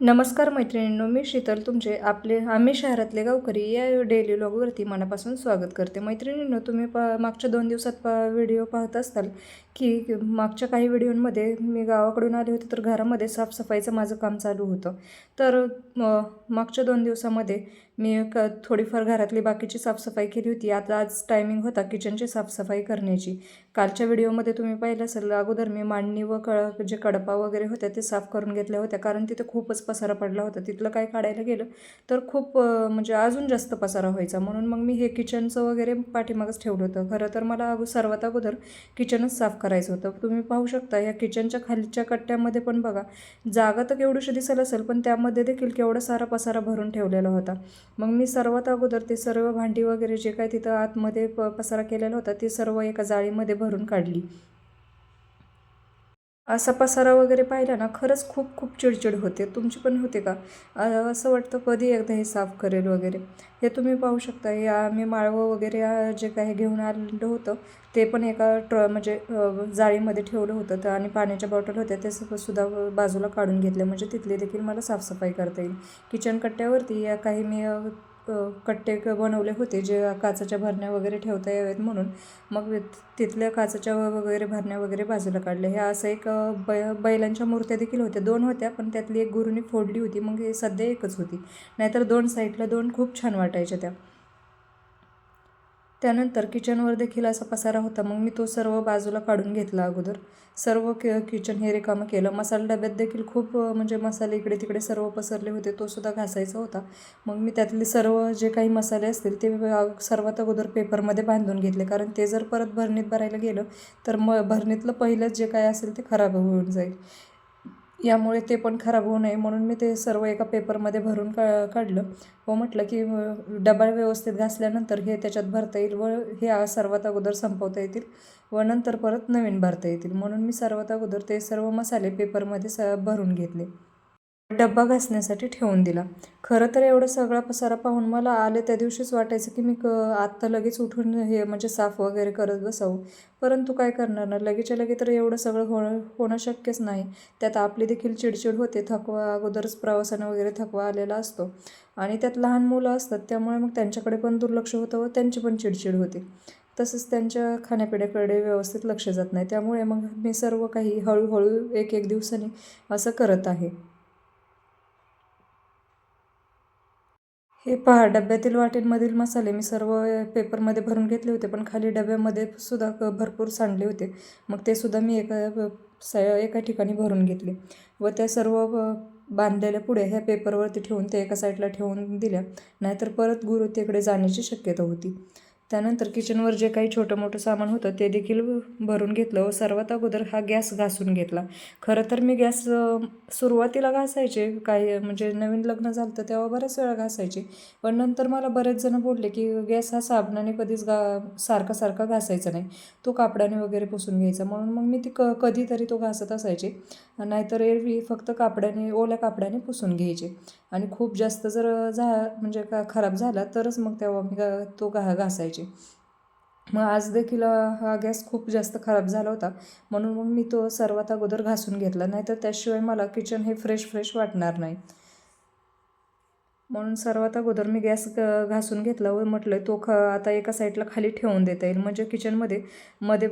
नमस्कार मैत्रिणींनो मी शीतल तुमचे आपले आम्ही शहरातले गावकरी या डेली लॉगवरती मनापासून स्वागत करते. मैत्रिणींनो तुम्ही प मागच्या दोन दिवसात पा व्हिडिओ पाहत असताल की मागच्या काही व्हिडिओंमध्ये मी गावाकडून आले होते तर घरामध्ये साफसफाईचं माझं काम चालू होतं. तर मागच्या दोन दिवसामध्ये मी क थोडीफार घरातली बाकीची साफसफाई केली होती. आता आज टायमिंग होता किचनची साफसफाई करण्याची. कालच्या व्हिडिओमध्ये तुम्ही पाहिलं असेल अगोदर मी मांडणी व क जे कडपा वगैरे होत्या ते साफ करून घेतल्या होत्या. कारण तिथे खूपच पसारा पडला होता. तिथलं काय काढायला गेलं तर खूप म्हणजे अजून जास्त पसारा व्हायचा. म्हणून मग मी हे किचनचं वगैरे पाठीमागच ठेवलं होतं. खरं तर मला अगो सर्वात अगोदर किचनच साफ करायचं होतं. तुम्ही पाहू शकता या किचनच्या खालच्या कट्ट्यामध्ये पण बघा जागा तर केवढीशी दिसेल असेल पण त्यामध्ये देखील केवढा सारा पसारा भरून ठेवलेला होता. मग मी सर्वात अगोदर ते सर्व भांडी वगैरे जे काय तिथं आतमध्ये प पसारा केलेला होता ते सर्व एका जाळीमध्ये भरून काढली. असा पसारा वगैरे पाहिला ना खरंच खूप खूप चिडचिड होते. तुमची पण होते का? असं वाटतं कधी एकदा हे साफ करेल वगैरे. हे तुम्ही पाहू शकता. हे आम्ही माळवं वगैरे जे काही घेऊन आलेलं होतं ते पण एका ट्र म्हणजे जाळीमध्ये ठेवलं होतं. तर आणि पाण्याच्या बॉटल होत्या ते सुद्धा बाजूला काढून घेतल्या म्हणजे तिथले देखील मला साफसफाई करता येईल. किचन कट्ट्यावरती या काही मी कट्टे बनवले होते जे काचाच्या भरण्या वगैरे ठेवता यावेत म्हणून. मग तिथल्या काचाच्या वगैरे भरण्या वगैरे बाजूला काढल्या ह्या असं एक बै बैलांच्या मूर्त्या देखील होत्या. दोन होत्या पण त्यातली एक गुरुनी फोडली होती. मग हे सध्या एकच होती. नाहीतर दोन साईडला दोन खूप छान वाटायच्या त्या. त्यानंतर किचनवर देखील असा पसारा होता. मग मी तो सर्व बाजूला काढून घेतला अगोदर. सर्व कि किचन हे रिकामं केलं. मसाला डब्यात देखील खूप म्हणजे मसाले इकडे तिकडे सर्व पसरले होते. तो सुद्धा घासायचा होता. मग मी त्यातले सर्व जे काही मसाले असतील ते सर्वात अगोदर पेपरमध्ये बांधून घेतले. कारण ते जर परत भरणीत भरायला गेलं तर म भरणीतलं पहिलंच जे काय असेल ते खराब होऊन जाईल. यामुळे ते पण खराब होऊ नये म्हणून मी ते सर्व एका पेपरमध्ये भरून का काढलं. व म्हटलं की डबा व्यवस्थित घासल्यानंतर हे त्याच्यात भरता येईल व हे सर्वात अगोदर संपवता येतील व नंतर परत नवीन भरता येतील म्हणून मी सर्वात अगोदर ते सर्व मसाले पेपरमध्ये स भरून घेतले. डब्बा घासण्यासाठी ठेवून दिला. खरं तर एवढं सगळा पसारा पाहून मला आले त्या दिवशीच वाटायचं की मी क आत्ता लगेच उठून हे म्हणजे साफ वगैरे करत बसावं. परंतु काय करणार ना लगेच्या लगे तर एवढं सगळं होणं होणं शक्यच नाही. त्यात आपली देखील चिडचिड होते थकवा अगोदरच प्रवासानं वगैरे थकवा आलेला असतो. आणि त्यात लहान मुलं असतात त्यामुळे मग त्यांच्याकडे पण दुर्लक्ष होतं व त्यांची पण चिडचिड होते. तसंच त्यांच्या खाण्यापिण्याकडे व्यवस्थित लक्ष जात नाही. त्यामुळे मग मी सर्व काही हळूहळू एक एक दिवसांनी असं करत आहे. हे पहा डब्यातील वाटींमधील मसाले मी सर्व पेपरमध्ये भरून घेतले होते पण खाली डब्यामध्ये सुद्धा क भरपूर सांडले होते. मग ते सुद्धा मी एका स एका ठिकाणी भरून घेतले व त्या सर्व बांधलेल्या पुढे ह्या पेपरवरती ठेवून ते एका साईडला ठेवून दिल्या. नाहीतर परत गुरु तिकडे जाण्याची शक्यता होती. त्यानंतर किचनवर जे काही छोटं मोठं सामान होतं ते देखील भरून घेतलं व सर्वात अगोदर हा गॅस घासून घेतला. खरं तर मी गॅस सुरुवातीला घासायचे काही म्हणजे नवीन लग्न झालं तर तेव्हा बऱ्याच वेळा घासायचे. पण नंतर मला बरेच जण बोलले की गॅस हा साबणाने कधीच गा सारखा सारखा घासायचा नाही. तो कापडाने वगैरे पुसून घ्यायचा. म्हणून मग मी ती क कधीतरी तो घासत असायचे. नाहीतर एरवी फक्त कापड्याने ओल्या कापडाने पुसून घ्यायचे. आणि खूप जास्त जर झा म्हणजे का खराब झाला तरच मग तेव्हा मी तो घा घासायचे. मग आज देखील हा गॅस खूप जास्त खराब झाला होता. म्हणून मग मी तो सर्वात अगोदर घासून घेतला. नाहीतर त्याशिवाय मला किचन हे फ्रेश फ्रेश वाटणार नाही. म्हणून सर्वात अगोदर मी गॅस घासून घेतला व म्हटलं तो ख आता एका साईडला खाली ठेवून देता येईल. म्हणजे किचनमध्ये मध्ये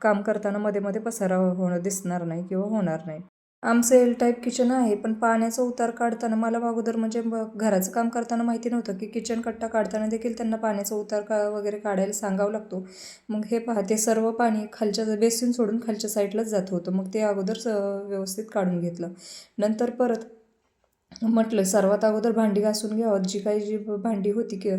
काम करताना मध्ये मध्ये पसारा होणं दिसणार नाही किंवा होणार नाही. आमचं एल टाईप किचन आहे पण पाण्याचा उतार काढताना मला अगोदर म्हणजे घराचं काम करताना माहिती नव्हतं की किचन कट्टा काढताना देखील त्यांना पाण्याचा उतार का वगैरे काढायला सांगावं लागतो. मग हे पहा ते सर्व पाणी खालच्या बेसिन सोडून खालच्या साईडलाच जात होतं. मग ते अगोदर व्यवस्थित काढून घेतलं. नंतर परत म्हटलं सर्वात अगोदर भांडी घासून घ्यावं. जी काही जी भांडी होती की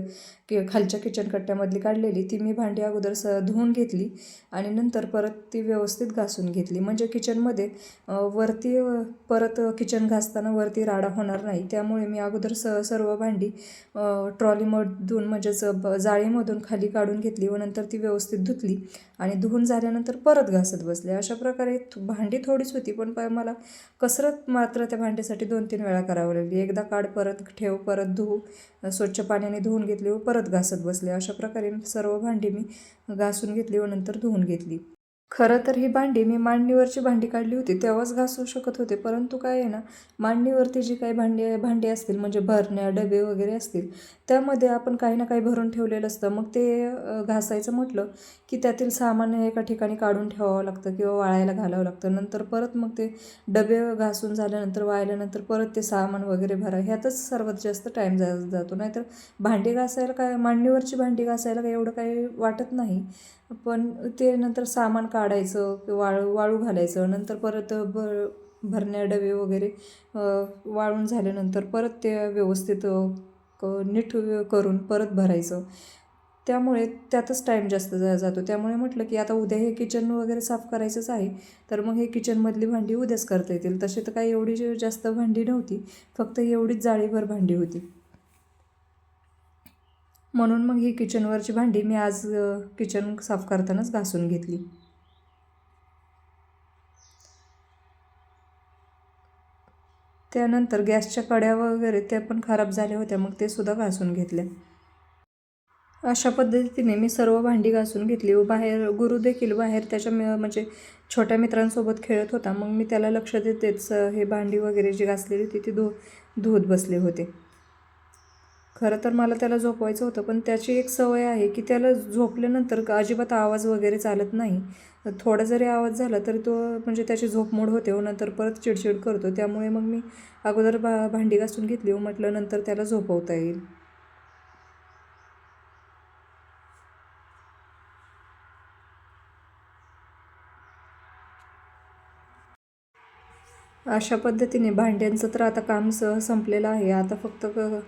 की खालच्या किचन कट्ट्यामधली काढलेली ती मी भांडी अगोदर स धुवून घेतली आणि नंतर परत ती व्यवस्थित घासून घेतली. म्हणजे किचनमध्ये वरती परत किचन घासताना वरती राडा होणार नाही. त्यामुळे मी अगोदर स सर्व भांडी ट्रॉलीमधून म्हणजेच जाळीमधून खाली काढून घेतली व नंतर ती व्यवस्थित धुतली आणि धुवून झाल्यानंतर परत घासत बसले. अशा प्रकारे भांडी थोडीच होती पण मला कसरत मात्र त्या भांडीसाठी दोन तीन वेळा करावं लागली. एकदा काढ परत ठेव परत धुवू स्वच्छ पाण्याने धुवून घेतली व परत घासत बसले. अशा प्रकारे सर्व भांडी मी घासून घेतली व नंतर धुवून घेतली. खरं तर ही भांडी मी मांडणीवरची भांडी काढली होती तेव्हाच घासू शकत होते. परंतु काय आहे ना मांडणीवरती जी काही भांडी भांडी असतील म्हणजे भरण्या डबे वगैरे असतील त्यामध्ये आपण काही ना काही भरून ठेवलेलं असतं. मग ते घासायचं म्हटलं की त्यातील सामान एका ठिकाणी काढून ठेवावं लागतं किंवा वाळायला घालावं लागतं. नंतर परत मग ते डबे घासून झाल्यानंतर वाळल्यानंतर परत ते सामान वगैरे भरा. ह्यातच सर्वात जास्त टाईम जा जातो. नाहीतर भांडी घासायला काय मांडणीवरची भांडी घासायला काय एवढं काही वाटत नाही. पण ते नंतर सामान काढायचं किंवा वाळू वाळू घालायचं. नंतर परत भर भरण्या डबे वगैरे वाळून झाल्यानंतर परत ते व्यवस्थित क नीट करून परत भरायचं. त्यामुळे त्यातच टाईम जास्त जा जातो. त्यामुळे म्हटलं की आता उद्या हे किचन वगैरे साफ करायचंच आहे तर मग हे किचनमधली भांडी उद्याच करता येतील. तसे तर काही एवढी जी जास्त भांडी नव्हती. फक्त एवढीच जाळीभर भांडी होती. म्हणून मग ही किचनवरची भांडी मी आज किचन साफ करतानाच घासून घेतली. त्यानंतर गॅसच्या कड्या वगैरे त्या पण खराब झाल्या होत्या मग ते सुद्धा घासून घेतल्या अशा पद्धतीने मी सर्व भांडी घासून घेतली. व बाहेर गुरु देखील बाहेर त्याच्या म्हणजे छोट्या मित्रांसोबत खेळत होता. मग मी त्याला लक्ष देतेच हे भांडी वगैरे जी घासलेली होती ती धु धुवत बसले होते. खरं तर मला त्याला झोपवायचं होतं पण त्याची एक सवय आहे की त्याला झोपल्यानंतर अजिबात आवाज वगैरे चालत नाही. थोडा जरी आवाज झाला तरी तो म्हणजे त्याची झोप मोड होते हो नंतर परत चिडचिड करतो. त्यामुळे मग मी अगोदर भा भांडी घासून घेतली हो म्हटलं नंतर त्याला झोपवता येईल. अशा पद्धतीने भांड्यांचं तर आता काम स संपलेलं आहे. आता फक्त क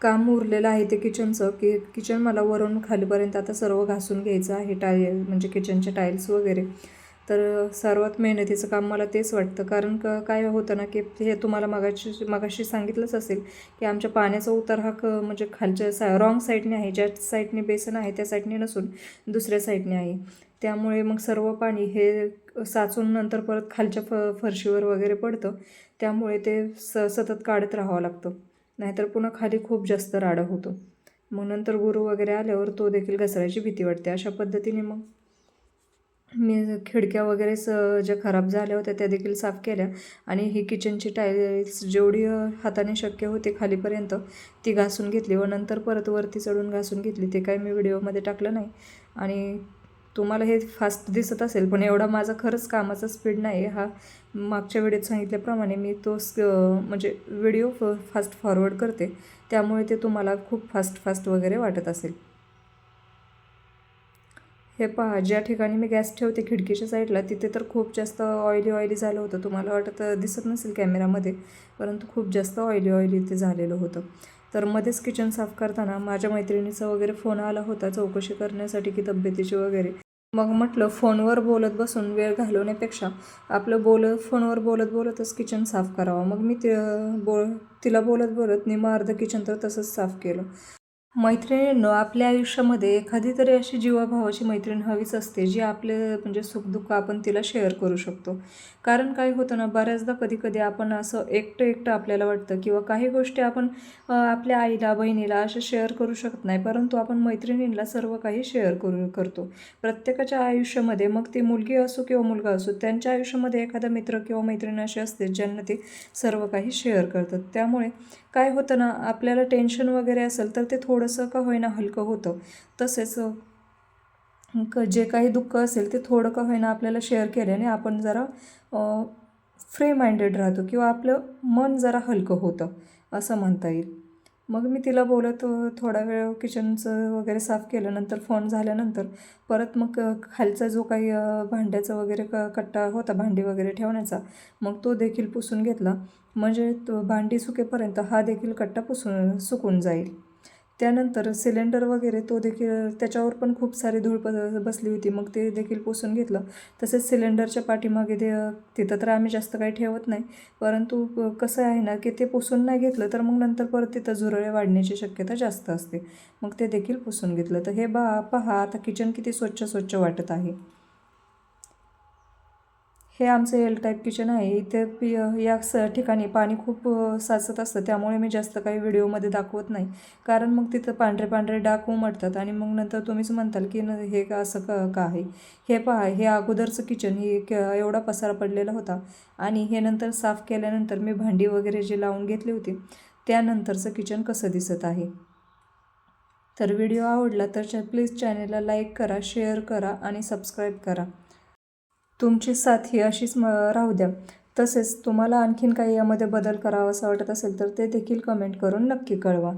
काम उरलेलं आहे ते किचनचं की किचन मला वरून खालीपर्यंत आता सर्व घासून घ्यायचं आहे टाय म्हणजे किचनचे टाईल्स वगैरे. तर सर्वात मेहनतीचं काम मला तेच वाटतं. कारण क काय होतं ना की हे तुम्हाला मगाशी मगाशी सांगितलंच असेल की आमच्या पाण्याचा उतार हा क म्हणजे खालच्या सा रॉंग साईडने आहे. ज्या साईडने बेसन आहे त्या साईडने नसून दुसऱ्या साईडने आहे. त्यामुळे मग सर्व पाणी हे साचून नंतर परत खालच्या फ फरशीवर वगैरे पडतं. त्यामुळे ते स सतत काढत राहावं लागतं. नाहीतर पुन्हा खाली खूप जास्त राडा होतो. मग नंतर गुरु वगैरे आल्यावर तो देखील घसरायची भीती वाटते. अशा पद्धतीने मग मी खिडक्या वगैरे स ज्या खराब झाल्या होत्या त्या देखील साफ केल्या. आणि ही किचनची टाईल्स जेवढी हाताने शक्य होते खालीपर्यंत ती घासून घेतली व नंतर परत वरती चढून घासून घेतली. ते काय मी व्हिडिओमध्ये टाकलं नाही. आणि तुम्हाला हे फास्ट दिसत असेल पण एवढा माझा खरंच कामाचा स्पीड नाही हा मागच्या व्हिडिओत सांगितल्याप्रमाणे मी तो म्हणजे व्हिडिओ फ फास्ट फॉरवर्ड करते. त्यामुळे ते तुम्हाला खूप फास्ट फास्ट वगैरे वाटत असेल. हे पहा ज्या ठिकाणी मी गॅस ठेवते खिडकीच्या साईडला तिथे तर खूप जास्त ऑइली ऑइली झालं होतं. तुम्हाला वाटत दिसत नसेल कॅमेरामध्ये परंतु खूप जास्त ऑइली ऑइली ते झालेलं होतं. तर मध्येच किचन साफ करताना माझ्या मैत्रिणीचा वगैरे फोन आला होता चौकशी करण्यासाठी की तब्येतीची वगैरे. मग म्हटलं फोनवर बोलत बसून वेळ घालवण्यापेक्षा आपलं बोलत फोनवर बोलत बोलतच किचन साफ करावं. मग मी ति बोल तिला बोलत बोलत निम अर्ध किचन तर तसंच साफ केलं. मैत्रिणींनो आपल्या आयुष्यामध्ये एखादी तरी अशी जीवाभावाची मैत्रीण हवीच असते जी आपले म्हणजे सुखदुःख आपण तिला शेअर करू शकतो. कारण काय होतं ना बऱ्याचदा कधी कधी आपण असं एकटं एकटं आपल्याला वाटतं किंवा काही गोष्टी आपण आपल्या आईला बहिणीला अशा शेअर करू शकत नाही परंतु आपण मैत्रिणींना सर्व काही शेअर करू करतो. प्रत्येकाच्या आयुष्यामध्ये मग ती मुलगी असो किंवा मुलगा असो त्यांच्या आयुष्यामध्ये एखादा मित्र किंवा मैत्रीण असे असते ज्यांना ते सर्व काही शेअर करतात. त्यामुळे काय होतं ना आपल्याला टेन्शन वगैरे असेल तर ते थोडं थोडंसं का होईना हलकं होतं. तसेच क जे काही दुःख असेल ते थोडं का होईना आपल्याला शेअर केल्याने आपण जरा फ्री माइंडेड राहतो किंवा आपलं मन जरा हलकं होतं असं म्हणता येईल. मग मी तिला बोलत थोडा वेळ किचनचं वगैरे साफ केलं नंतर फोन झाल्यानंतर परत मग खालचा जो काही भांड्याचा वगैरे क कट्टा होता भांडी वगैरे ठेवण्याचा मग तो देखील पुसून घेतला. म्हणजे तो भांडी सुकेपर्यंत हा देखील कट्टा पुसून सुकून जाईल. त्यानंतर सिलेंडर वगैरे तो देखील त्याच्यावर पण खूप सारी धूळ प बसली होती. मग ते देखील पुसून घेतलं. तसेच सिलेंडरच्या पाठीमागे ते तिथं तर आम्ही जास्त काही ठेवत नाही. परंतु कसं आहे ना की ते पुसून नाही घेतलं तर मग नंतर परत तिथं झुरळे वाढण्याची शक्यता जास्त असते. मग ते देखील पुसून घेतलं. तर हे बा पहा आता किचन किती स्वच्छ स्वच्छ वाटत आहे. हे आमचं एल टाईप किचन आहे. इथे पी या स ठिकाणी पाणी खूप साचत असतं. त्यामुळे मी जास्त काही व्हिडिओमध्ये दाखवत नाही. कारण मग तिथं पांढरे पांढरे डाग उमटतात आणि मग नंतर तुम्हीच म्हणताल की न हे का असं क का आहे? हे पहा हे अगोदरचं किचन हे क एवढा पसारा पडलेला होता. आणि हे नंतर साफ केल्यानंतर मी भांडी वगैरे जे लावून घेतली होती त्यानंतरचं किचन कसं दिसत आहे. तर व्हिडिओ आवडला तर प्लीज चॅनेलला लाईक करा शेअर करा आणि सबस्क्राईब करा. तुमची साथ ही अशीच म राहू द्या. तसेच तुम्हाला आणखीन काही यामध्ये बदल करावा असं वाटत असेल तर ते देखील कमेंट करून नक्की कळवा.